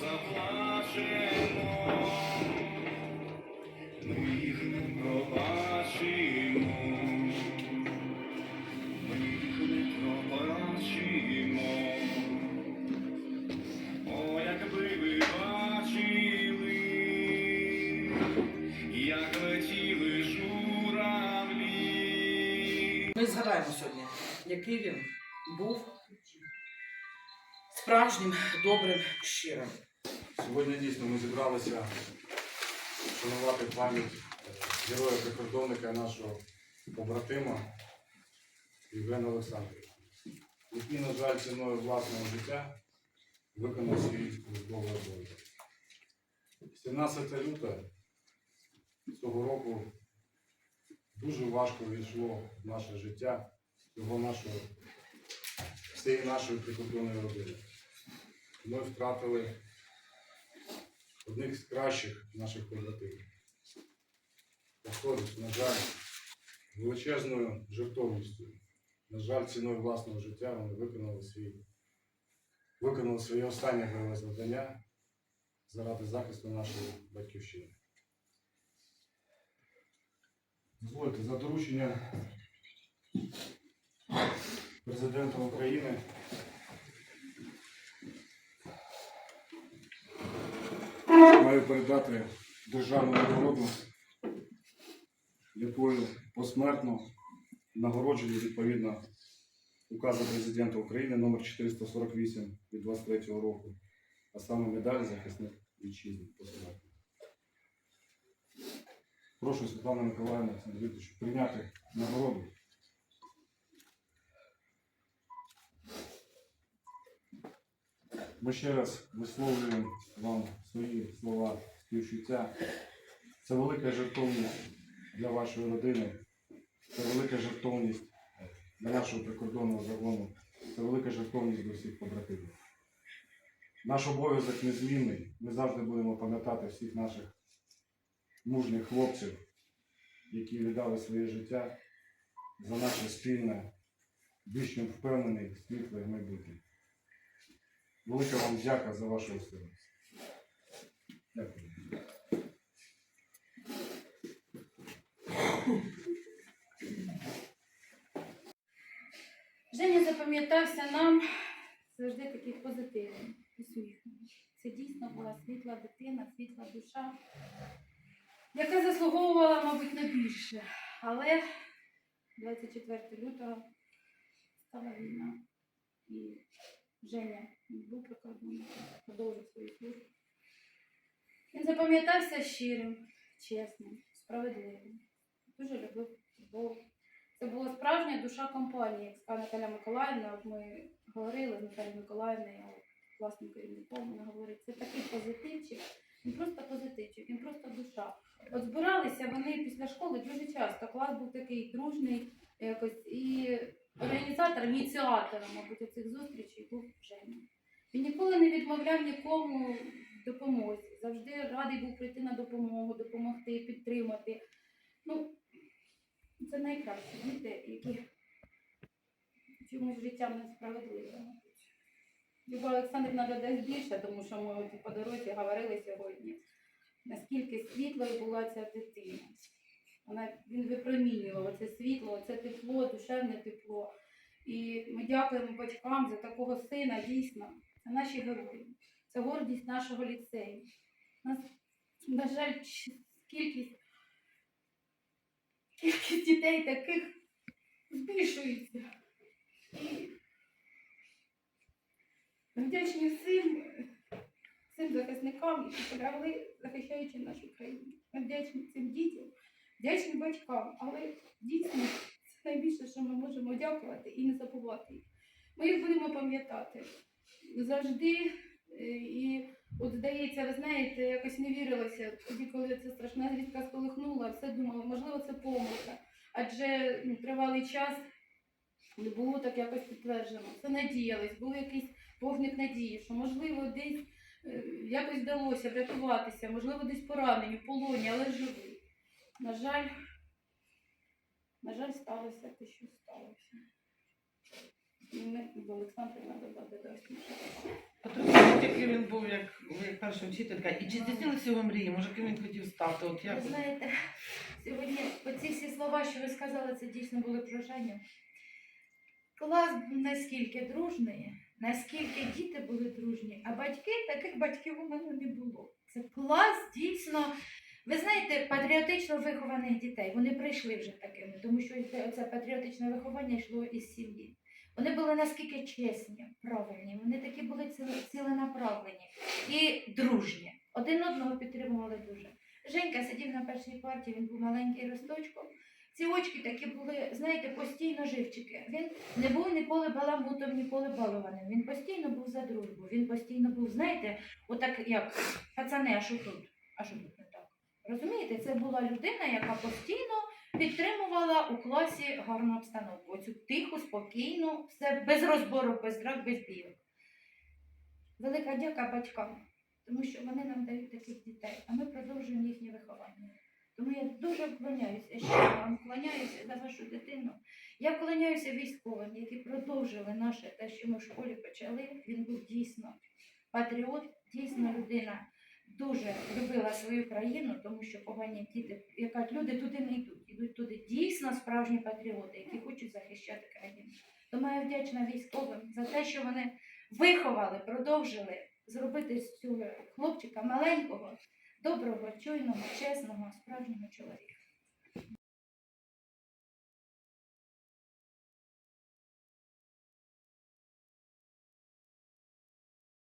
заплачемо, ми пробачимо, ми пробачимо. О, якби ви бачили, як летіли журавлі. Ми згадаємо сьогодні, який він був справжнім, добрим, щирим. Сьогодні дійсно ми зібралися вшанувати пам'ять героя-прикордонника нашого побратима Євгена Олександровича, який, на жаль, ціною власного життя виконав свій службовий обов'язок. 17 лютого цього року дуже важко війшло в наше життя всього нашого, всієї нашої прикордонної родини. Ми втратили одних з кращих наших побратимів. Повторюсь, на жаль, величезною жертовністю, на жаль, ціною власного життя вони виконали свій, виконали своє останнє бойове завдання заради захисту нашої батьківщини. Дозвольте, за дорученням президента України маю передати державну нагороду, якою посмертно нагороджені відповідно указу президента України номер 448 від 23 року, а саме медаль захисник вітчизни посмертно. Прошу Світлану Миколаївну Олександр прийняти нагороду. Ми ще раз висловлюємо вам свої слова співчуття. Це велика жертовність для вашої родини, це велика жертовність для нашого прикордонного загону, це велика жертовність до всіх побратимів. Наш обов'язок незмінний. Ми завжди будемо пам'ятати всіх наших мужніх хлопців, які віддали своє життя за наше спільне, більш впевнений, світле майбутнє. Велика вам дяка за вашу усилення. Дякую. Женя запам'ятався нам завжди такий позитивний, усміхнений. Це дійсно була світла дитина, світла душа, яка заслуговувала, мабуть, на більше. Але 24 лютого стала війна. І Женя був прикордонником, продовжив свою службу. Він запам'ятався щирим, чесним, справедливим. Дуже любив футбол. Це була справжня душа компанії, як сказала Наталя Миколаївна. От ми говорили з Наталією Миколаївною, власним керівником, вона говорить, це такий позитивчик, він просто позитивчик, він просто душа. От збиралися вони після школи дуже часто. Клас був такий дружний якось і організатором, ініціатором, мабуть, цих зустрічей був Женя. Він ніколи не відмовляв нікому допомозі. Завжди радий був прийти на допомогу, допомогти, підтримати. Ну, це найкращі діти, які чомусь життям несправедливо. Люба Олександрівна додасть більше, тому що ми по дорозі говорили сьогодні, наскільки світлою була ця дитина. Вона, він випромінював це світло, це тепло, душевне тепло. І ми дякуємо батькам за такого сина, дійсно. Це наші герої. Це гордість нашого ліцею. Нас, на жаль, кількість кількість дітей таких збільшується. І вдячні всім, всім захисникам, які полягли, захищаючи нашу країну. Ми вдячні цим дітям, вдячні батькам, але дійсно це найбільше, що ми можемо дякувати і не забувати їх. Ми їх будемо пам'ятати завжди. е, І от здається, ви знаєте, якось не вірилося тоді, коли ця страшна звістка сколихнула, все думала, можливо, це помилка. Адже ну, тривалий час не було так якось підтверджено. Це надіялись, був якийсь вогник надії, що можливо десь е, якось вдалося врятуватися, можливо, десь поранені, в полоні, але живий. На жаль, на жаль, сталося те, що сталося. І ми з Олександром надо додасть. Потрібно який він був як, як перша вчителька, і чи здійснилися його мрії? Може, ким він хотів стати? От як? Ви знаєте, сьогодні оці всі слова, що ви сказали, це дійсно були прощання. Клас був наскільки дружний, наскільки діти були дружні, а батьки, таких батьків у мене не було. Це клас дійсно. Ви знаєте, патріотично вихованих дітей. Вони прийшли вже такими, тому що це патріотичне виховання йшло із сім'ї. Вони були наскільки чесні, правильні, вони такі були ціленаправлені і дружні. Один одного підтримували дуже. Женька сидів на першій парті, він був маленький росточком. Ці очки такі були, знаєте, постійно живчики. Він не був ніколи баламутом, ніколи балованим. Він постійно був за дружбу. Він постійно був, знаєте, отак як пацани, а що тут? А що тут? Розумієте, це була людина, яка постійно підтримувала у класі гарну обстановку. Оцю тиху, спокійну, все без розбору, без драк, без бійок. Велика дяка батькам тому що вони нам дають таких дітей, а ми продовжуємо їхнє виховання. Тому я дуже вклоняюся, ще вам вклоняюся за вашу дитину. Я вклоняюся військовим, які продовжили наше те, що ми в школі почали. Він був дійсно патріот, дійсно людина дуже любила свою країну, тому що погані діти, яка люди туди не йдуть, йдуть туди дійсно справжні патріоти, які хочуть захищати країну. Тому я вдячна військовим за те, що вони виховали, продовжили зробити з цього хлопчика маленького, доброго, чуйного, чесного, справжнього чоловіка.